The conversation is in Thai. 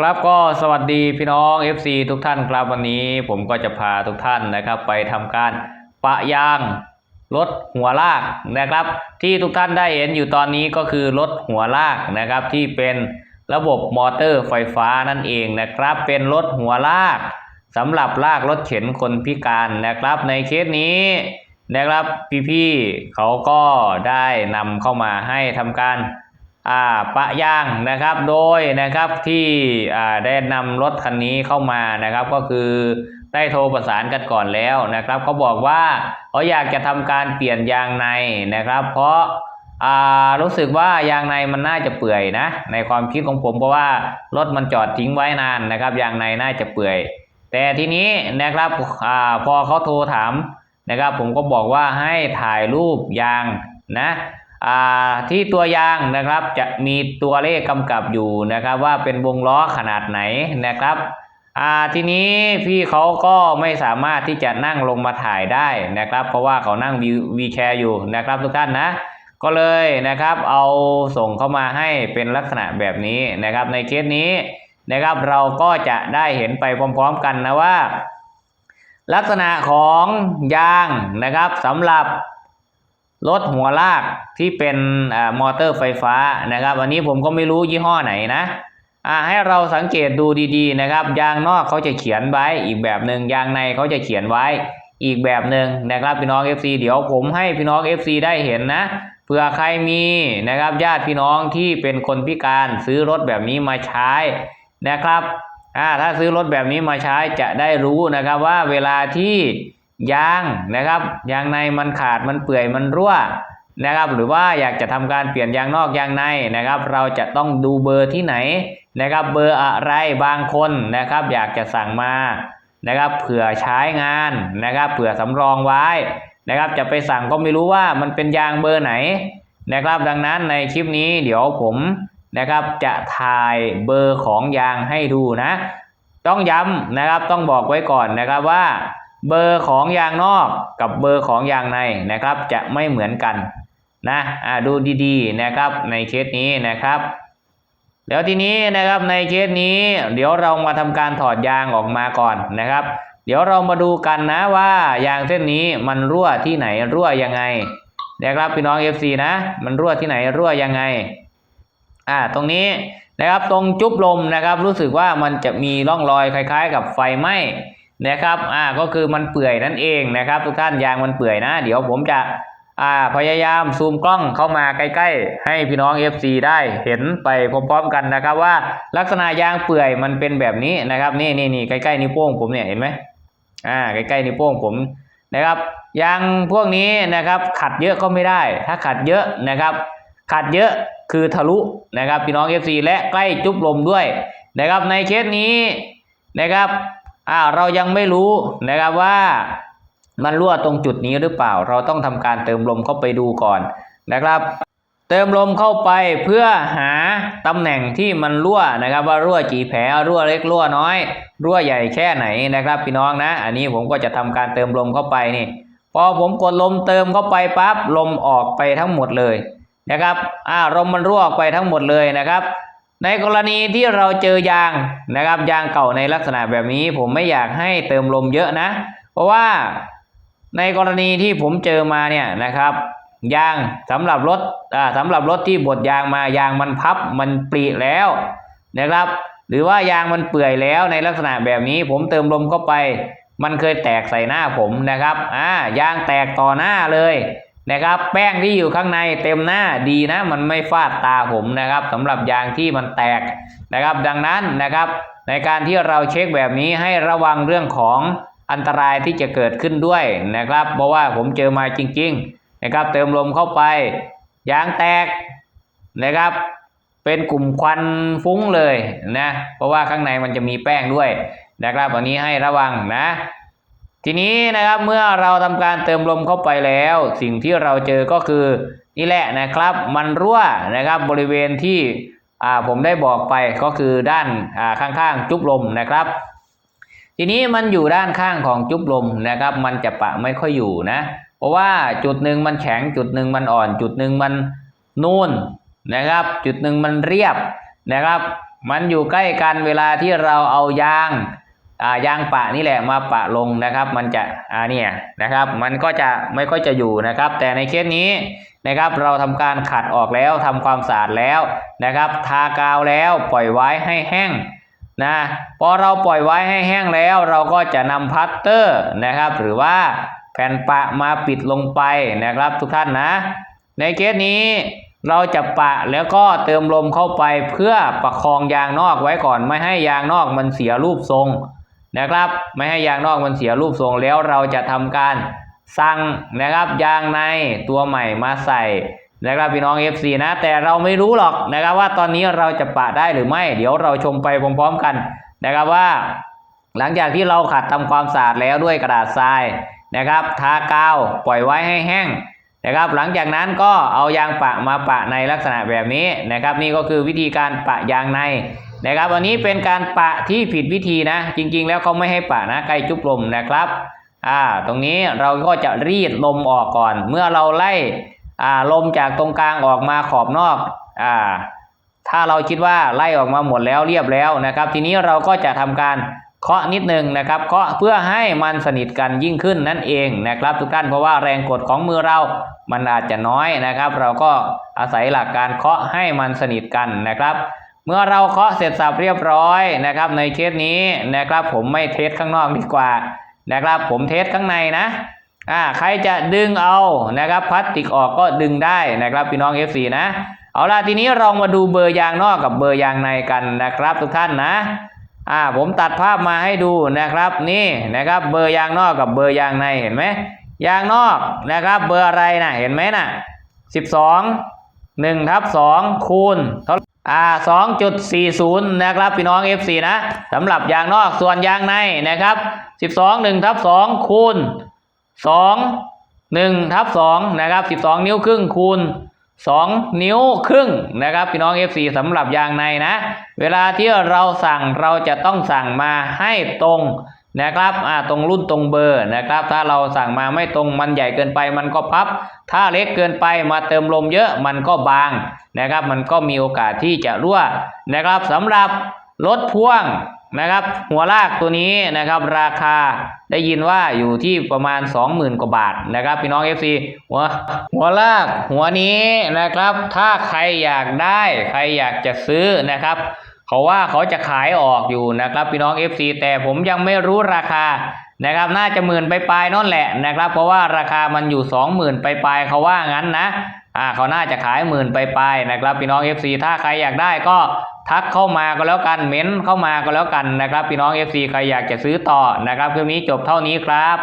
ครับก็สวัสดีพี่น้อง FC ทุกท่านครับวันนี้ผมก็จะพาทุกท่านนะครับ ไปทำการปะยางรถหัวลากนะครับ ที่ทุกท่านได้เห็นอยู่ตอนนี้ก็คือรถหัวลากนะครับ ที่เป็นระบบมอเตอร์ไฟฟ้านั่นเองนะครับ เป็นรถหัวลากสำหรับลากรถเข็นคนพิการนะครับ ในเคสนี้นะครับพี่ๆเขาก็ได้นำเข้ามาให้ทำการ ปะยางนะครับโดยนะครับที่ได้นำรถคันนี้เข้ามานะครับก็คือได้โทรประสานกันก่อนแล้วนะครับเขาบอกว่าเขาอยากจะทำการเปลี่ยนยางในนะครับ เพราะรู้สึกว่ายางในมันน่าจะเปื่อยนะ ในความคิดของผมเพราะว่ารถมันจอดทิ้งไว้นานนะครับ ยางในน่าจะเปื่อย แต่ทีนี้นะครับอพอเขาโทรถามนะครับ ผมก็บอกว่าให้ถ่ายรูปยางนะ ที่ตัวยางนะครับจะมีตัวเลขกำกับอยู่นะครับว่าเป็นวงล้อขนาดไหนนะครับทีนี้พี่เขาก็ไม่สามารถที่จะนั่งลงมาถ่ายได้นะครับ เพราะว่าเขานั่งวีแชร์อยู่นะครับทุกท่านนะก็เลยนะครับเอาส่งเข้ามาให้เป็นลักษณะแบบนี้นะครับ ในเคสนี้นะครับเราก็จะได้เห็นไปพร้อมๆกันนะว่า ลักษณะของยางนะครับสำหรับ รถหัวลากที่เป็นอมอเตอร์ไฟฟ้านะครับ อันนี้ผมก็ไม่รู้ยี่ห้อไหนนะให้เราสังเกตดูดีๆนะครับ ยางนอกเขาจะเขียนไว้อีกแบบหนึ่งยางในเขาจะเขียนไว้อีกแบบหนึ่งนะครับพี่น้อง FC เดี๋ยวผมให้พี่น้อง FC ได้เห็นนะเผื่อใครมีนะครับญาติพี่น้องที่เป็นคนพิการซื้อรถแบบนี้มาใช้นะครับถ้าซื้อรถแบบนี้มาใช้จะได้รู้นะครับว่าเวลาที่ ยางนะครับ ยางในมันขาดมันเปื่อยมันรั่วนะครับ หรือว่าอยากจะทำการเปลี่ยนยางนอกยางในนะครับ เราจะต้องดูเบอร์ที่ไหนนะครับ เบอร์อะไรบางคนนะครับ อยากจะสั่งมานะครับ เผื่อใช้งานนะครับเผื่อสำรองไว้นะครับ จะไปสั่งก็ไม่รู้ว่ามันเป็นยางเบอร์ไหนนะครับ ดังนั้นในคลิปนี้เดี๋ยวผมนะครับจะถ่ายเบอร์ของยางให้ดูนะ ต้องย้ำนะครับต้องบอกไว้ก่อนนะครับว่า เบอร์ของยางนอกกับเบอร์ของยางในนะครับ จะไม่เหมือนกันนะอ่าดูดีๆนะครับในเคสนี้นะครับเดี๋ยวทีนี้นะครับในเคสนี้ เดี๋ยวเรามาทำการถอดยางออกมาก่อนนะครับ เดี๋ยวเรามาดูกันนะว่ายางเส้นนี้มันรั่วที่ไหนรั่วยังไงนะครับพี่น้อง FC นะ มันรั่วที่ไหนรั่วยังไงอ่าตรงนี้นะครับตรงจุ๊บลมนะครับ รู้สึกว่ามันจะมีร่องรอยคล้าย ๆ กับไฟไหม้ นะครับอ่าก็คือมันเปื่อยนั่นเองนะครับ ทุกท่านยางมันเปื่อยนะ เดี๋ยวผมจะอ่าพยายามซูมกล้องเข้ามาใกล้ๆ ให้พี่น้อง FC ได้เห็นไปพร้อมๆกันนะครับว่าลักษณะยางเปื่อยมันเป็นแบบนี้นะครับนี่นี่นี่ใกล้ๆนิ้วโป้งผมเนี่ยเห็นไหมอ่าใกล้ๆนิ้วโป้งผมนะครับยางพวกนี้นะครับขัดเยอะก็ไม่ได้ ถ้าขัดเยอะนะครับ ขัดเยอะคือทะลุนะครับพี่น้อง FC และใกล้จุ๊บลมด้วยนะครับในเคสนี้นะครับ อ่าเรายังไม่รู้นะครับว่ามันรั่วตรงจุดนี้หรือเปล่า เราต้องทำการเติมลมเข้าไปดูก่อนนะครับ เติมลมเข้าไปเพื่อหาตำแหน่งที่มันรั่วนะครับ ว่ารั่วกี่แผลรั่วเล็กรั่วน้อย รั่วใหญ่แค่ไหนนะครับพี่น้องนะ อันนี้ผมก็จะทำการเติมลมเข้าไปนี่พอผมกดลมเติมเข้าไปปั๊บลมออกไปทั้งหมดเลยนะครับอ่าลมมันรั่วออกไปทั้งหมดเลยนะครับ ในกรณีที่เราเจอยางนะครับยางเก่าในลักษณะแบบนี้ ผมไม่อยากให้เติมลมเยอะนะ เพราะว่าในกรณีที่ผมเจอมาเนี่ยนะครับ ยางสำหรับรถอ่าสำหรับรถที่บดยางมายางมันพับมันปริแล้วนะครับ หรือว่ายางมันเปื่อยแล้วในลักษณะแบบนี้ ผมเติมลมเข้าไป มันเคยแตกใส่หน้าผมนะครับอ่ายางแตกต่อหน้าเลย นะครับ แป้งที่อยู่ข้างในเต็มหน้าดีนะ มันไม่ฟาดตาผมนะครับสำหรับยางที่มันแตกนะครับ ดังนั้นนะครับ ในการที่เราเช็คแบบนี้ให้ระวังเรื่องของอันตรายที่จะเกิดขึ้นด้วยนะครับ เพราะว่าผมเจอมาจริง ๆ นะครับ เติมลมเข้าไป ยางแตกนะครับ เป็นกลุ่มควันฟุ้งเลยนะ เพราะว่าข้างในมันจะมีแป้งด้วยนะครับวันนี้ให้ระวังนะ ทีนี้นะครับเมื่อเราทำการเติมลมเข้าไปแล้ว สิ่งที่เราเจอก็คือนี่แหละนะครับ มันรั่วนะครับบริเวณที่ผมได้บอกไปก็คือด้านาข้างๆ จุบลมนะครับ ทีนี้มันอยู่ด้านข้างของจุบลมนะครับ มันจะปะไม่ค่อยอยู่นะ เพราะว่าจุดหนึ่งมันแข็งจุดหนึ่งมันอ่อน จุดหนึ่งมันนูนนะครับ จุดหนึ่งมันเรียบนะครับ มันอยู่ใกล้กันเวลาที่เราเอายาง ยางปะนี่แหละมาปะลงนะครับมันจะอ่าเนี่ยนะครับมันก็จะไม่ค่อยจะอยู่นะครับ แต่ในเคสนี้นะครับเราทำการขัดออกแล้วทำความสะอาดแล้วนะครับ ทากาวแล้วปล่อยไว้ให้แห้งนะพอเราปล่อยไว้ให้แห้งแล้ว เราก็จะนำพัตเตอร์นะครับ หรือว่าแผ่นปะมาปิดลงไปนะครับทุกท่านนะ ในเคสนี้เราจะปะแล้วก็เติมลมเข้าไปเพื่อประคองยางนอกไว้ก่อนไม่ให้ยางนอกมันเสียรูปทรง นะครับ ไม่ให้ยางนอกมันเสียรูปทรงแล้วเราจะทำการสั่งนะครับยางในตัวใหม่มาใส่นะครับพี่น้อง FC นะ แต่เราไม่รู้หรอกนะครับว่าตอนนี้เราจะปะได้หรือไม่ เดี๋ยวเราชมไปพร้อมๆกันนะครับว่า หลังจากที่เราขัดทำความสะอาดแล้วด้วยกระดาษทรายนะครับ ทากาวปล่อยไว้ให้แห้งนะครับ หลังจากนั้นก็เอายางปะมาปะในลักษณะแบบนี้นะครับ นี่ก็คือวิธีการปะยางใน นะครับอันนี้เป็นการปะที่ผิดวิธีนะ จริงๆ แล้วเขาไม่ให้ปะนะใกล้จุบลมนะครับอ่าตรงนี้เราก็จะรีดลมออกก่อน เมื่อเราไล่อ่าลมจากตรงกลางออกมาขอบนอกอ่าถ้าเราคิดว่าไล่ออกมาหมดแล้วเรียบแล้วนะครับ ทีนี้เราก็จะทำการเคาะนิดนึงนะครับเคาะเพื่อให้มันสนิทกันยิ่งขึ้นนั่นเองนะครับ ทุกท่านเพราะว่าแรงกดของมือเรา มันอาจจะน้อยนะครับ เราก็อาศัยหลักการเคาะให้มันสนิทกันนะครับ เมื่อเราเคาะเสร็จสับเรียบร้อยนะครับ ในเคสนี้นะครับ ผมไม่เทสข้างนอกดีกว่านะครับ ผมเทสข้างในนะอ่าใครจะดึงเอานะครับพลาสติกออกก็ดึงได้นะครับพี่น้อง FC นะเอาล่ะทีนี้เรามาดูเบอร์ยางนอกกับเบอร์ยางในกันนะครับ ทุกท่านนะอ่าผมตัดภาพมาให้ดูนะครับนี่นะครับเบอร์ยางนอกกับเบอร์ยางในเห็นไหมยางนอกนะครับเบอร์อะไรนะเห็นไหมนะสิบสองหนึ่งทับสองคูณเท่า อ่าสองจุดสี่ศูนย์นะครับพี่น้อง FC นะสำหรับยางนอกส่วนยางในนะครับสิบสองหนึ่งทับสองคูณสองหนึ่งทับสองนะครับสิบสองนิ้วครึ่งคูณสองนิ้วครึ่งนะครับพี่น้อง FC สำหรับยางในนะ เวลาที่เราสั่งเราจะต้องสั่งมาให้ตรง นะครับอ่าตรงรุ่นตรงเบอร์นะครับ ถ้าเราสั่งมาไม่ตรงมันใหญ่เกินไปมันก็พับ ถ้าเล็กเกินไปมาเติมลมเยอะมันก็บางนะครับ มันก็มีโอกาสที่จะรั่วนะครับสำหรับรถพ่วงนะครับ หัวลากตัวนี้นะครับ ราคาได้ยินว่าอยู่ที่ประมาณ 20,000 กว่าบาทนะครับพี่น้อง FC หัวหัวลากหัวนี้นะครับ ถ้าใครอยากได้ใครอยากจะซื้อนะครับ เขาว่าเขาจะขายออกอยู่นะครับพี่น้อง FC แต่ผมยังไม่รู้ราคานะครับน่าจะหมื่นไปปลายนั่นแหละนะครับ เพราะว่าราคามันอยู่ 20,000ไปปลายเขาว่างั้นนะอ่าเขาน่าจะขายหมื่นไปปลายนะครับ พี่น้อง FC ถ้าใครอยากได้ก็ทักเข้ามาก็แล้วกันเม้นเข้ามาก็แล้วกันนะครับ พี่น้อง FC ใครอยากจะซื้อต่อนะครับคลิปนี้จบเท่านี้ครับ